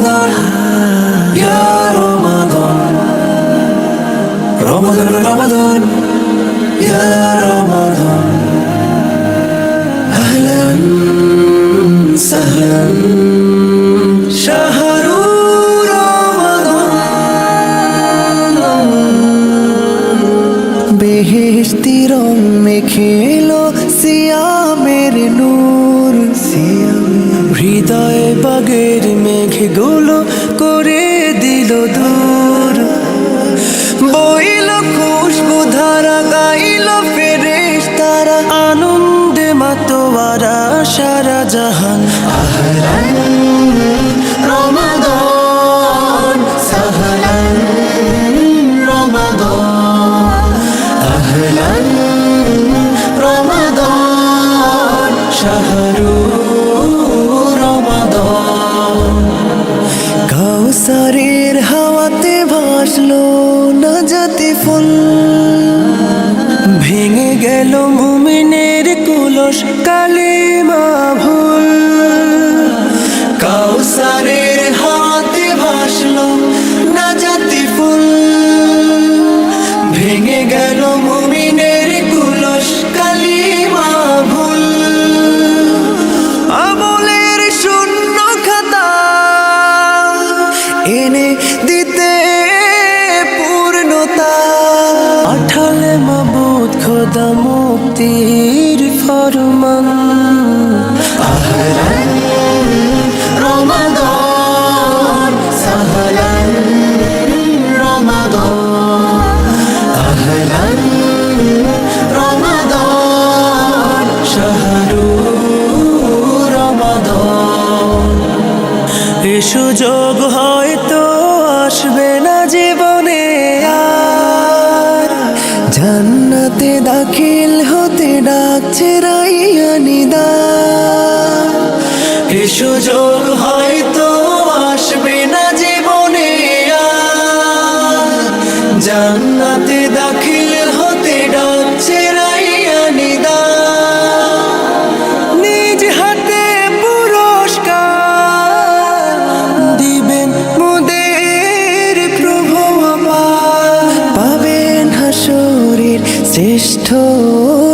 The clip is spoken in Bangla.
রমাদান ইয়া রমাদান রমাদান রমাদান ইয়া রমাদান আহলান সাহলান শাহরু বেহেশতি রং মেখেলো সিয়ামের নূর হৃদয়ে বাগের মেঘগুলো করে দিল দূর। বইল খুশবু ধারা, গাইল ফেরেশ তারা, আনন্দে মাতোয়ারা, সারা জাহান। রমাদান। ভাসলো না জাতি ফুল। ভেঙে গেল মুমিনের কুলস কালিমা ভুল রমাদান। এ সুযোগ হয়তো আসবে চেরাইয়া নিদা। এসো যোগ হয়